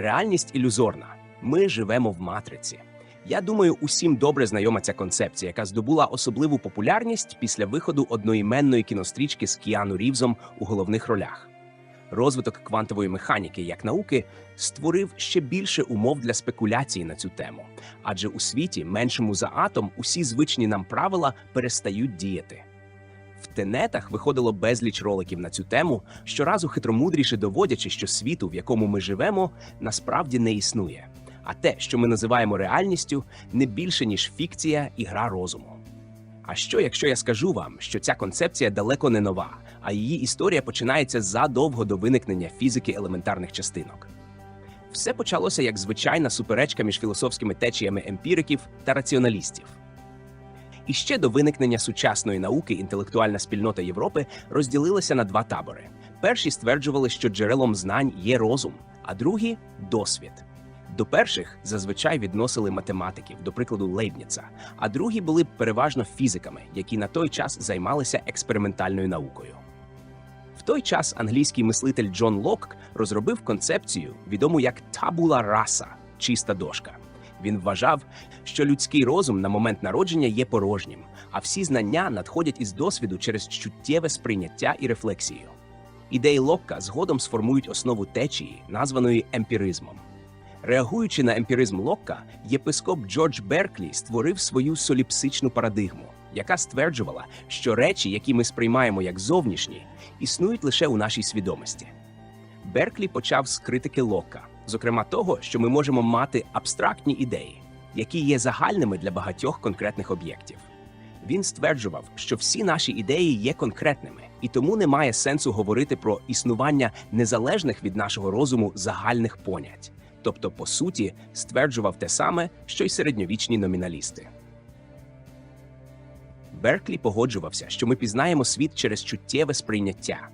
Реальність ілюзорна. Ми живемо в матриці. Я думаю, усім добре знайома ця концепція, яка здобула особливу популярність після виходу одноіменної кінострічки з Кіану Рівзом у головних ролях. Розвиток квантової механіки як науки створив ще більше умов для спекуляції на цю тему, адже у світі, меншому за атом, усі звичні нам правила перестають діяти. В тенетах виходило безліч роликів на цю тему, щоразу хитромудріше доводячи, що світу, в якому ми живемо, насправді не існує. А те, що ми називаємо реальністю, не більше ніж фікція і гра розуму. А що, якщо я скажу вам, що ця концепція далеко не нова, а її історія починається задовго до виникнення фізики елементарних частинок? Все почалося як звичайна суперечка між філософськими течіями емпіриків та раціоналістів. І ще до виникнення сучасної науки інтелектуальна спільнота Європи розділилася на два табори. Перші стверджували, що джерелом знань є розум, а другі досвід. До перших зазвичай відносили математиків, до прикладу Лейбніца, а другі були переважно фізиками, які на той час займалися експериментальною наукою. В той час англійський мислитель Джон Локк розробив концепцію, відому як табула раса чиста дошка. Він вважав, що людський розум на момент народження є порожнім, а всі знання надходять із досвіду через чуттєве сприйняття і рефлексію. Ідеї Локка згодом сформують основу течії, названої емпіризмом. Реагуючи на емпіризм Локка, єпископ Джордж Берклі створив свою соліпсичну парадигму, яка стверджувала, що речі, які ми сприймаємо як зовнішні, існують лише у нашій свідомості. Берклі почав з критики Локка, зокрема того, що ми можемо мати абстрактні ідеї, які є загальними для багатьох конкретних об'єктів. Він стверджував, що всі наші ідеї є конкретними, і тому немає сенсу говорити про існування незалежних від нашого розуму загальних понять. Тобто, по суті, стверджував те саме, що й середньовічні номіналісти. Берклі погоджувався, що ми пізнаємо світ через чуттєве сприйняття.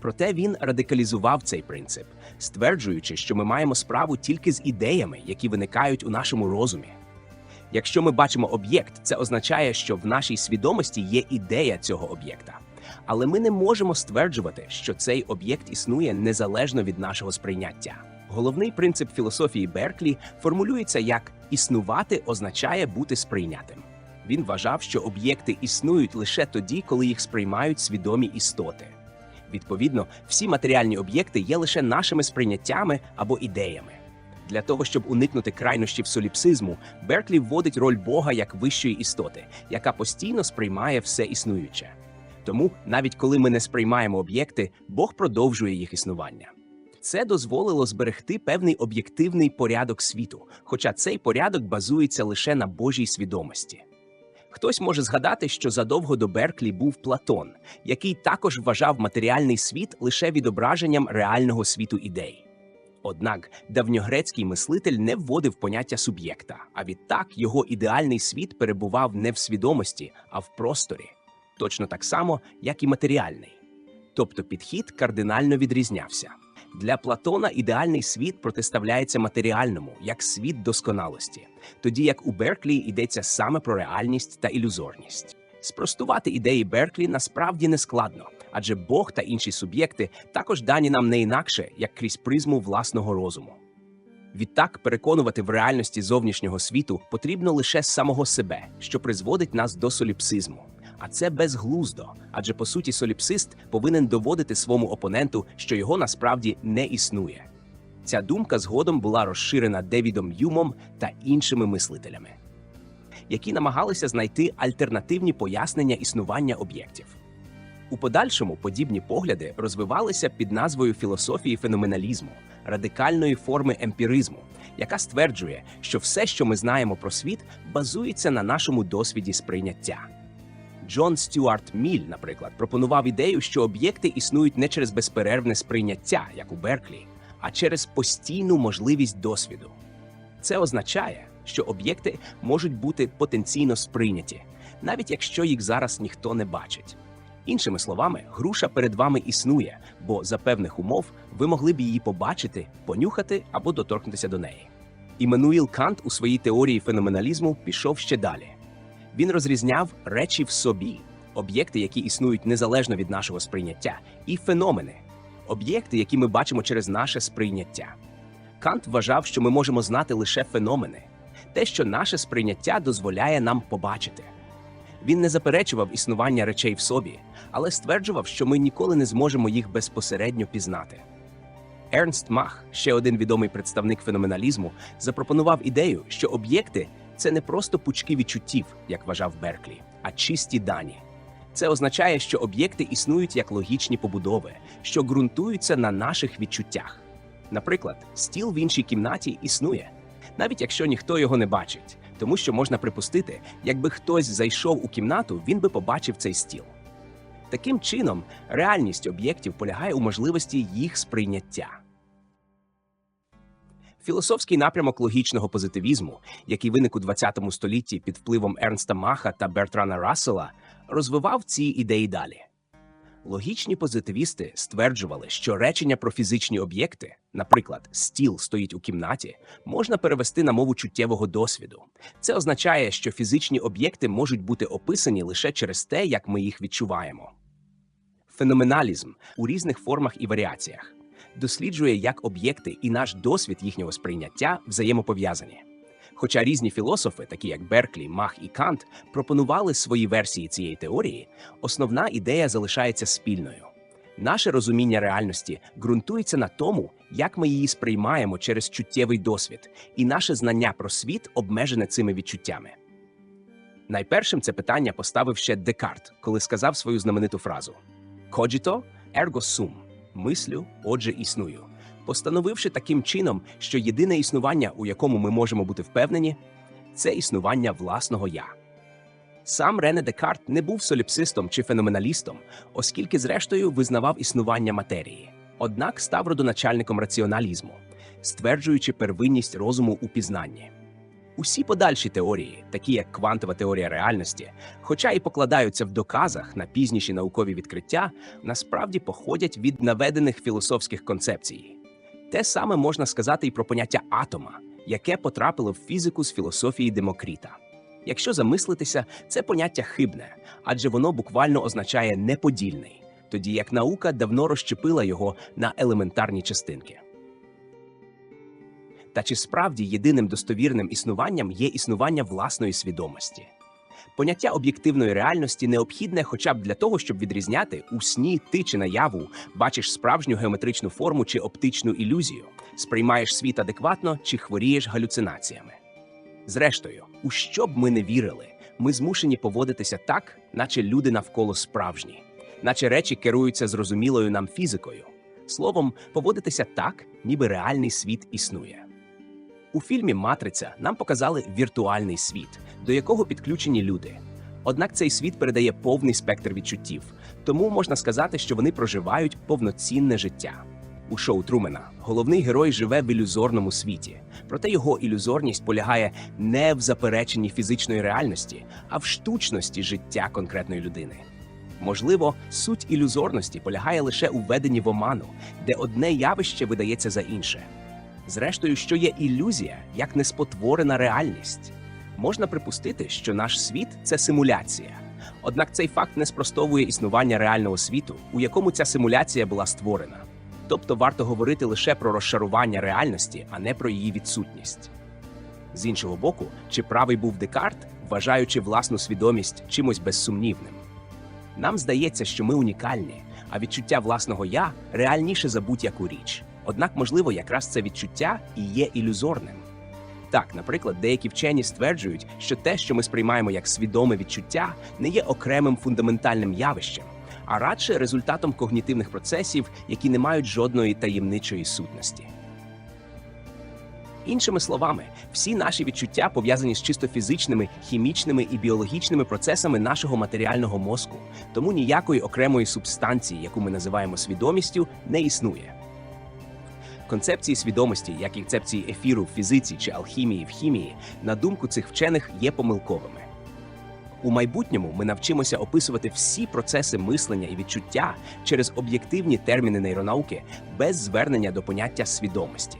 Проте він радикалізував цей принцип, стверджуючи, що ми маємо справу тільки з ідеями, які виникають у нашому розумі. Якщо ми бачимо об'єкт, це означає, що в нашій свідомості є ідея цього об'єкта. Але ми не можемо стверджувати, що цей об'єкт існує незалежно від нашого сприйняття. Головний принцип філософії Берклі формулюється як існувати означає бути сприйнятим. Він вважав, що об'єкти існують лише тоді, коли їх сприймають свідомі істоти. Відповідно, всі матеріальні об'єкти є лише нашими сприйняттями або ідеями. Для того, щоб уникнути крайнощів соліпсизму, Берклі вводить роль Бога як вищої істоти, яка постійно сприймає все існуюче. Тому, навіть коли ми не сприймаємо об'єкти, Бог продовжує їх існування. Це дозволило зберегти певний об'єктивний порядок світу, хоча цей порядок базується лише на Божій свідомості. Хтось може згадати, що задовго до Берклі був Платон, який також вважав матеріальний світ лише відображенням реального світу ідей. Однак давньогрецький мислитель не вводив поняття суб'єкта, а відтак його ідеальний світ перебував не в свідомості, а в просторі, точно так само, як і матеріальний. Тобто підхід кардинально відрізнявся. Для Платона ідеальний світ протиставляється матеріальному як світ досконалості, тоді як у Берклі йдеться саме про реальність та ілюзорність. Спростувати ідеї Берклі насправді не складно, адже Бог та інші суб'єкти також дані нам не інакше, як крізь призму власного розуму. Відтак, переконувати в реальності зовнішнього світу потрібно лише самого себе, що призводить нас до соліпсизму. А це безглуздо, адже по суті соліпсист повинен доводити своєму опоненту, що його насправді не існує. Ця думка згодом була розширена Девідом Юмом та іншими мислителями, які намагалися знайти альтернативні пояснення існування об'єктів. У подальшому подібні погляди розвивалися під назвою філософії феноменалізму, радикальної форми емпіризму, яка стверджує, що все, що ми знаємо про світ, базується на нашому досвіді сприйняття. Джон Стюарт Міль, наприклад, пропонував ідею, що об'єкти існують не через безперервне сприйняття, як у Берклі, а через постійну можливість досвіду. Це означає, що об'єкти можуть бути потенційно сприйняті, навіть якщо їх зараз ніхто не бачить. Іншими словами, груша перед вами існує, бо за певних умов ви могли б її побачити, понюхати або доторкнутися до неї. Іммануїл Кант у своїй теорії феноменалізму пішов ще далі. Він розрізняв речі в собі, об'єкти, які існують незалежно від нашого сприйняття, і феномени, об'єкти, які ми бачимо через наше сприйняття. Кант вважав, що ми можемо знати лише феномени, те, що наше сприйняття дозволяє нам побачити. Він не заперечував існування речей в собі, але стверджував, що ми ніколи не зможемо їх безпосередньо пізнати. Ернст Мах, ще один відомий представник феноменалізму, запропонував ідею, що об'єкти це не просто пучки відчуттів, як вважав Берклі, а чисті дані. Це означає, що об'єкти існують як логічні побудови, що ґрунтуються на наших відчуттях. Наприклад, стіл в іншій кімнаті існує, навіть якщо ніхто його не бачить, тому що можна припустити, якби хтось зайшов у кімнату, він би побачив цей стіл. Таким чином, реальність об'єктів полягає у можливості їх сприйняття. Філософський напрямок логічного позитивізму, який виник у ХХ столітті під впливом Ернста Маха та Бертрана Рассела, розвивав ці ідеї далі. Логічні позитивісти стверджували, що речення про фізичні об'єкти, наприклад, стіл стоїть у кімнаті, можна перевести на мову чуттєвого досвіду. Це означає, що фізичні об'єкти можуть бути описані лише через те, як ми їх відчуваємо. Феноменалізм у різних формах і варіаціях досліджує, як об'єкти і наш досвід їхнього сприйняття взаємопов'язані. Хоча різні філософи, такі як Берклі, Мах і Кант, пропонували свої версії цієї теорії, основна ідея залишається спільною. Наше розуміння реальності ґрунтується на тому, як ми її сприймаємо через чуттєвий досвід, і наше знання про світ обмежене цими відчуттями. Найпершим це питання поставив ще Декарт, коли сказав свою знамениту фразу Cogito ergo sum – мислю, отже, існую, постановивши таким чином, що єдине існування, у якому ми можемо бути впевнені, це існування власного я. Сам Рене Декарт не був соліпсистом чи феноменалістом, оскільки, зрештою, визнавав існування матерії, однак став родоначальником раціоналізму, стверджуючи первинність розуму у пізнанні. Усі подальші теорії, такі як квантова теорія реальності, хоча і покладаються в доказах на пізніші наукові відкриття, насправді походять від наведених філософських концепцій. Те саме можна сказати і про поняття атома, яке потрапило в фізику з філософії Демокріта. Якщо замислитися, це поняття хибне, адже воно буквально означає неподільний, тоді як наука давно розщепила його на елементарні частинки. Та чи справді єдиним достовірним існуванням є існування власної свідомості? Поняття об'єктивної реальності необхідне хоча б для того, щоб відрізняти у сні ти чи наяву бачиш справжню геометричну форму чи оптичну ілюзію, сприймаєш світ адекватно чи хворієш галюцинаціями. Зрештою, у що б ми не вірили, ми змушені поводитися так, наче люди навколо справжні, наче речі керуються зрозумілою нам фізикою. Словом, поводитися так, ніби реальний світ існує. У фільмі Матриця нам показали віртуальний світ, до якого підключені люди. Однак цей світ передає повний спектр відчуттів, тому можна сказати, що вони проживають повноцінне життя. У шоу Трумена головний герой живе в ілюзорному світі, проте його ілюзорність полягає не в запереченні фізичної реальності, а в штучності життя конкретної людини. Можливо, суть ілюзорності полягає лише у введенні в оману, де одне явище видається за інше. Зрештою, що є ілюзія, як неспотворена реальність. Можна припустити, що наш світ це симуляція. Однак цей факт не спростовує існування реального світу, у якому ця симуляція була створена. Тобто варто говорити лише про розшарування реальності, а не про її відсутність. З іншого боку, чи правий був Декарт, вважаючи власну свідомість чимось безсумнівним. Нам здається, що ми унікальні, а відчуття власного я реальніше за будь-яку річ. Однак, можливо, якраз це відчуття і є ілюзорним. Так, наприклад, деякі вчені стверджують, що те, що ми сприймаємо як свідоме відчуття, не є окремим фундаментальним явищем, а радше результатом когнітивних процесів, які не мають жодної таємничої сутності. Іншими словами, всі наші відчуття пов'язані з чисто фізичними, хімічними і біологічними процесами нашого матеріального мозку, тому ніякої окремої субстанції, яку ми називаємо свідомістю, не існує. Концепції свідомості, як і концепції ефіру в фізиці чи алхімії в хімії, на думку цих вчених, є помилковими. У майбутньому ми навчимося описувати всі процеси мислення і відчуття через об'єктивні терміни нейронауки без звернення до поняття свідомості.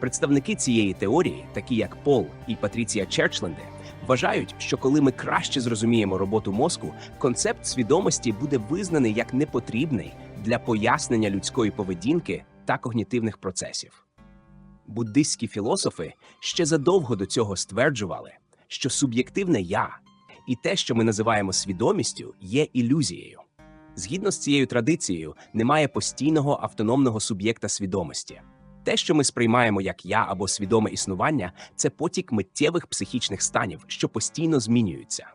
Представники цієї теорії, такі як Пол і Патріція Черчленде, вважають, що коли ми краще зрозуміємо роботу мозку, концепт свідомості буде визнаний як непотрібний для пояснення людської поведінки та когнітивних процесів. Буддистські філософи ще задовго до цього стверджували, що суб'єктивне я і те, що ми називаємо свідомістю, є ілюзією. Згідно з цією традицією, немає постійного автономного суб'єкта свідомості. Те, що ми сприймаємо як я або свідоме існування, це потік миттєвих психічних станів, що постійно змінюються.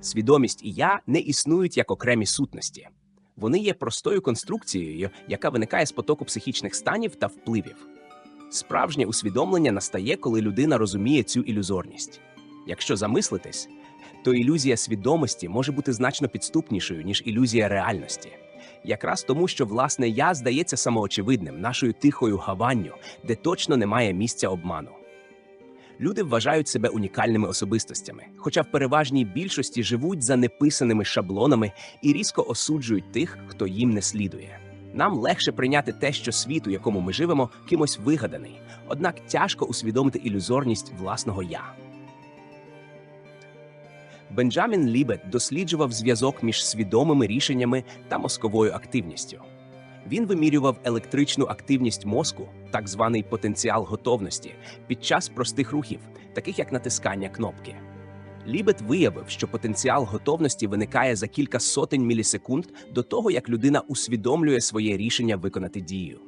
Свідомість і я не існують як окремі сутності. Вони є простою конструкцією, яка виникає з потоку психічних станів та впливів. Справжнє усвідомлення настає, коли людина розуміє цю ілюзорність. Якщо замислитись, то ілюзія свідомості може бути значно підступнішою, ніж ілюзія реальності. Якраз тому, що власне я здається самоочевидним, нашою тихою гаванню, де точно немає місця обману. Люди вважають себе унікальними особистостями, хоча в переважній більшості живуть за неписаними шаблонами і різко осуджують тих, хто їм не слідує. Нам легше прийняти те, що світ, у якому ми живемо, кимось вигаданий, однак тяжко усвідомити ілюзорність власного я. Бенджамін Лібет досліджував зв'язок між свідомими рішеннями та мозковою активністю. Він вимірював електричну активність мозку, так званий потенціал готовності, під час простих рухів, таких як натискання кнопки. Лібет виявив, що потенціал готовності виникає за кілька сотень мілісекунд до того, як людина усвідомлює своє рішення виконати дію.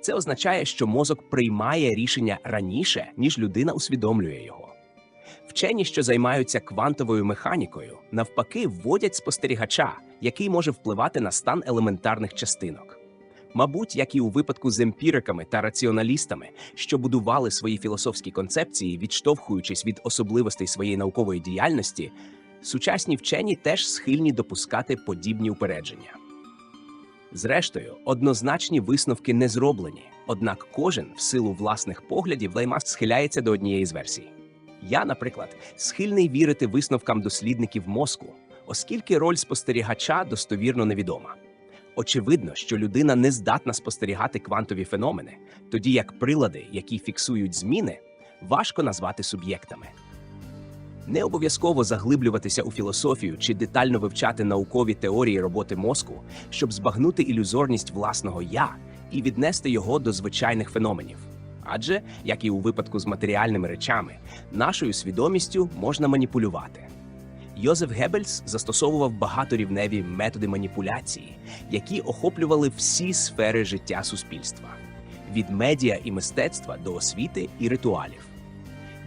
Це означає, що мозок приймає рішення раніше, ніж людина усвідомлює його. Вчені, що займаються квантовою механікою, навпаки, вводять спостерігача, який може впливати на стан елементарних частинок. Мабуть, як і у випадку з емпіриками та раціоналістами, що будували свої філософські концепції, відштовхуючись від особливостей своєї наукової діяльності, сучасні вчені теж схильні допускати подібні упередження. Зрештою, однозначні висновки не зроблені, однак кожен в силу власних поглядів лайма схиляється до однієї з версій. Я, наприклад, схильний вірити висновкам дослідників мозку, оскільки роль спостерігача достовірно невідома. Очевидно, що людина не здатна спостерігати квантові феномени, тоді як прилади, які фіксують зміни, важко назвати суб'єктами. Не обов'язково заглиблюватися у філософію чи детально вивчати наукові теорії роботи мозку, щоб збагнути ілюзорність власного я і віднести його до звичайних феноменів. Адже, як і у випадку з матеріальними речами, нашою свідомістю можна маніпулювати. Йозеф Геббельс застосовував багаторівневі методи маніпуляції, які охоплювали всі сфери життя суспільства від медіа і мистецтва до освіти і ритуалів.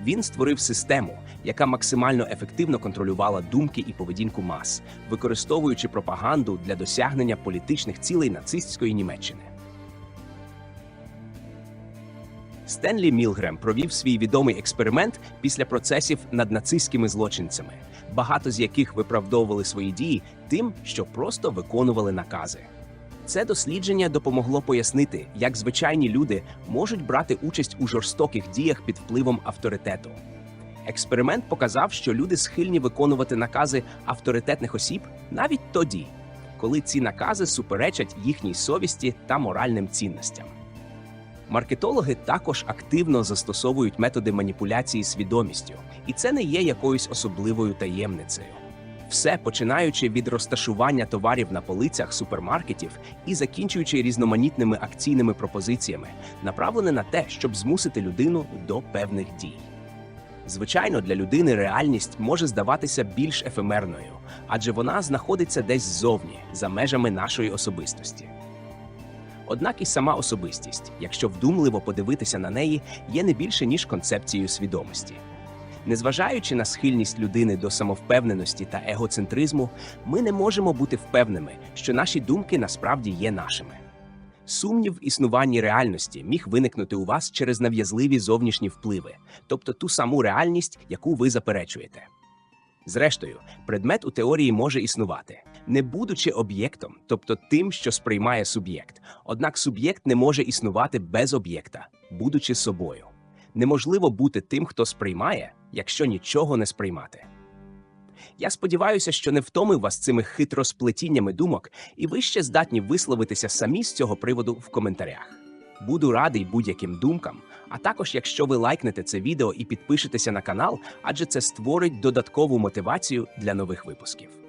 Він створив систему, яка максимально ефективно контролювала думки і поведінку мас, використовуючи пропаганду для досягнення політичних цілей нацистської Німеччини. Стенлі Мілгрем провів свій відомий експеримент після процесів над нацистськими злочинцями, багато з яких виправдовували свої дії тим, що просто виконували накази. Це дослідження допомогло пояснити, як звичайні люди можуть брати участь у жорстоких діях під впливом авторитету. Експеримент показав, що люди схильні виконувати накази авторитетних осіб навіть тоді, коли ці накази суперечать їхній совісті та моральним цінностям. Маркетологи також активно застосовують методи маніпуляції свідомістю, і це не є якоюсь особливою таємницею. Все починаючи від розташування товарів на полицях супермаркетів і закінчуючи різноманітними акційними пропозиціями, направлене на те, щоб змусити людину до певних дій. Звичайно, для людини реальність може здаватися більш ефемерною, адже вона знаходиться десь ззовні, за межами нашої особистості. Однак і сама особистість, якщо вдумливо подивитися на неї, є не більше ніж концепцією свідомості. Незважаючи на схильність людини до самовпевненості та егоцентризму, ми не можемо бути впевненими, що наші думки насправді є нашими. Сумнів в існуванні реальності міг виникнути у вас через нав'язливі зовнішні впливи, тобто ту саму реальність, яку ви заперечуєте. Зрештою, предмет у теорії може існувати, не будучи об'єктом, тобто тим, що сприймає суб'єкт. Однак суб'єкт не може існувати без об'єкта, будучи собою. Неможливо бути тим, хто сприймає, якщо нічого не сприймати. Я сподіваюся, що не втомив вас цими хитросплетіннями думок, і ви ще здатні висловитися самі з цього приводу в коментарях. Буду радий будь-яким думкам, а також якщо ви лайкнете це відео і підпишетеся на канал, адже це створить додаткову мотивацію для нових випусків.